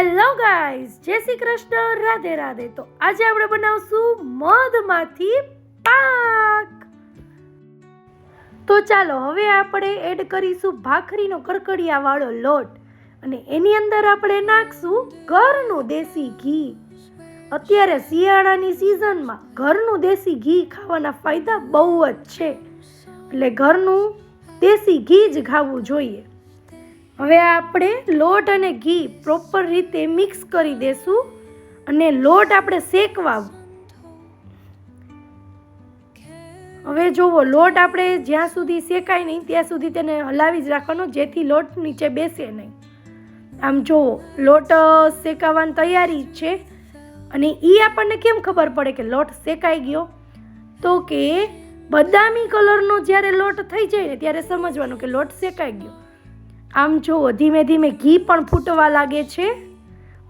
Hello guys જય શ્રી કૃષ્ણ. રાધે રાધે. તો આજે આપણે બનાવશું મધમાંથી પાક. તો ચાલો, હવે આપણે એડ કરીશું ભાખરીનો કરકડિયા વાળો લોટ અને એની અંદર આપણે નાખશું ઘરનું દેશી ઘી. અત્યારે શિયાળાની સિઝનમાં ઘરનું દેશી ઘી ખાવાના ફાયદા બહુ જ છે. એટલે ઘરનું દેશી ઘી જ ખાવું જોઈએ. હવે આપણે લોટ અને ઘી પ્રોપર રીતે મિક્સ કરી દેશું અને લોટ આપણે શેકવા હવે જુઓ, લોટ આપણે જ્યાં સુધી શેકાય નહીં, ત્યાં સુધી તેને હલાવી જ રાખવાનો, જેથી લોટ નીચે બેસે નહીં. આમ જુઓ, લોટ શેકાવાની તૈયારી છે. અને એ આપણને કેમ ખબર પડે કે લોટ શેકાઈ ગયો? તો કે બદામી કલરનો જ્યારે લોટ થઈ જાય ને, ત્યારે સમજવાનું કે લોટ શેકાઈ ગયો. આમ જુઓ ધીમે ધીમે ઘી પણ ફૂટવા લાગે છે,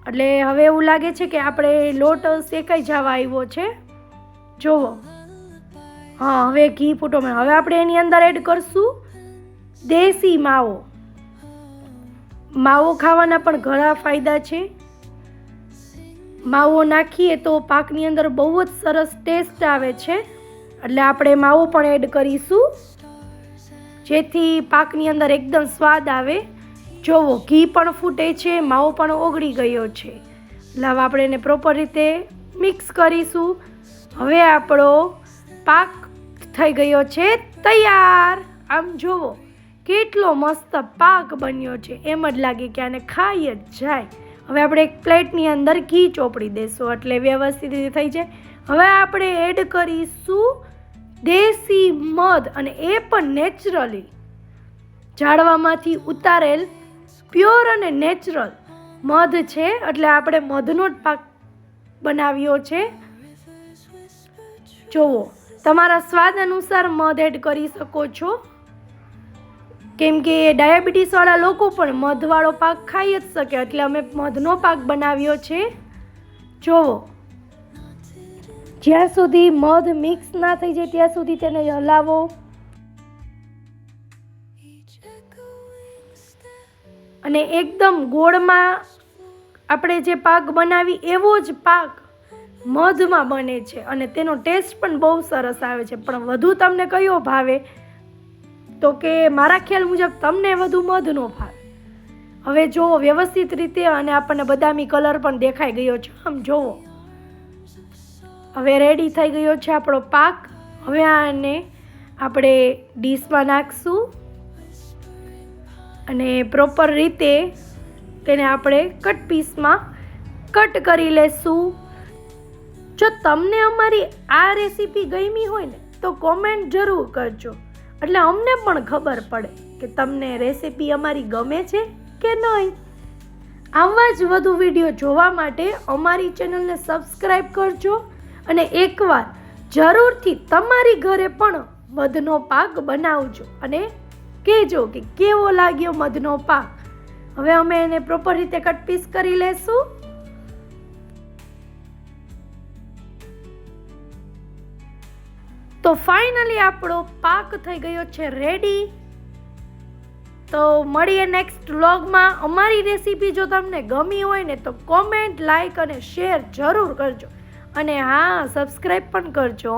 એટલે હવે એવું લાગે છે કે આપણે લોટ શેકાઈ જવા આવ્યો છે. જુઓ હા, હવે ઘી ફૂટો હવે આપણે એની અંદર એડ કરશું દેશી માવો. માવો ખાવાના પણ ઘણા ફાયદા છે. માવો નાખીએ તો પાકની અંદર બહુ જ સરસ ટેસ્ટ આવે છે. એટલે આપણે માવો પણ એડ કરીશું. જેથી પાકની અંદર એકદમ સ્વાદ આવે. જોવો, ઘી પણ ફૂટે છે, માવો પણ ઓગળી ગયો છે. એટલે હવે આપણે એને પ્રોપર રીતે મિક્સ કરીશું. હવે આપણો પાક થઈ ગયો છે તૈયાર. આમ જોવો, કેટલો મસ્ત પાક બન્યો છે. એમ જ લાગે કે આને ખાઈ જ જાય. હવે આપણે એક પ્લેટની અંદર ઘી ચોપડી દેશું, એટલે વ્યવસ્થિત રીતે થઈ જાય. હવે આપણે એડ કરીશું દેશી મધ અને એ પણ નેચરલી ઝાડવામાંથી ઉતારેલ પ્યોર અને નેચરલ મધ છે. એટલે આપણે મધનો જ પાક બનાવ્યો છે. જુઓ તમારા સ્વાદ અનુસાર મધ એડ કરી શકો છો. કેમ કે ડાયાબિટીસવાળા લોકો પણ મધવાળો પાક ખાઈ જ શકે, એટલે અમે મધનો પાક બનાવ્યો છે. જુઓ જ્યાં સુધી મધ મિક્સ ના થઈ જાય, ત્યાં સુધી તેને હલાવો. અને એકદમ ગોળમાં આપણે જે પાક બનાવી, એવો જ પાક મધમાં બને છે. અને તેનો ટેસ્ટ પણ બહુ સરસ આવે છે. પણ વધુ તમને કયો ભાવે? તો કે મારા ખ્યાલ મુજબ તમને વધુ મધનો ભાવે. હવે જુઓ, વ્યવસ્થિત રીતે અને આપણને બદામી કલર પણ દેખાઈ ગયો છે. આમ જુઓ. હવે રેડી થઈ ગયો છે આપણો પાક. હવે આને આપણે ડીશમાં નાખશું. અને પ્રોપર રીતે તેને આપણે કટ પીસમાં કટ કરી લેશું. જો તમને અમારી આ રેસીપી ગમી હોય ને, તો કોમેન્ટ જરૂર કરજો. એટલે અમને પણ ખબર પડે કે તમને રેસીપી અમારી ગમે છે કે નહીં. આવા જ વધુ વીડિયો જોવા માટે અમારી ચેનલને સબસ્ક્રાઈબ કરજો. અને એકવાર જરૂરથી તમારી ઘરે પણ મધનો પાક બનાવજો અને કહેજો કે કેવો લાગ્યો મધનો પાક? હવે અમે એને પ્રોપર રીતે કટ પીસ કરી લેશું. તો ફાઇનલી આપણો પાક થઈ ગયો છે રેડી તો મળીએ નેક્સ્ટ વ્લોગમાં અમારી રેસીપી જો તમને ગમી હોય ને તો કોમેન્ટ લાઈક અને શેર જરૂર કરજો. અને હા સબસ્ક્રાઈબ પણ કરજો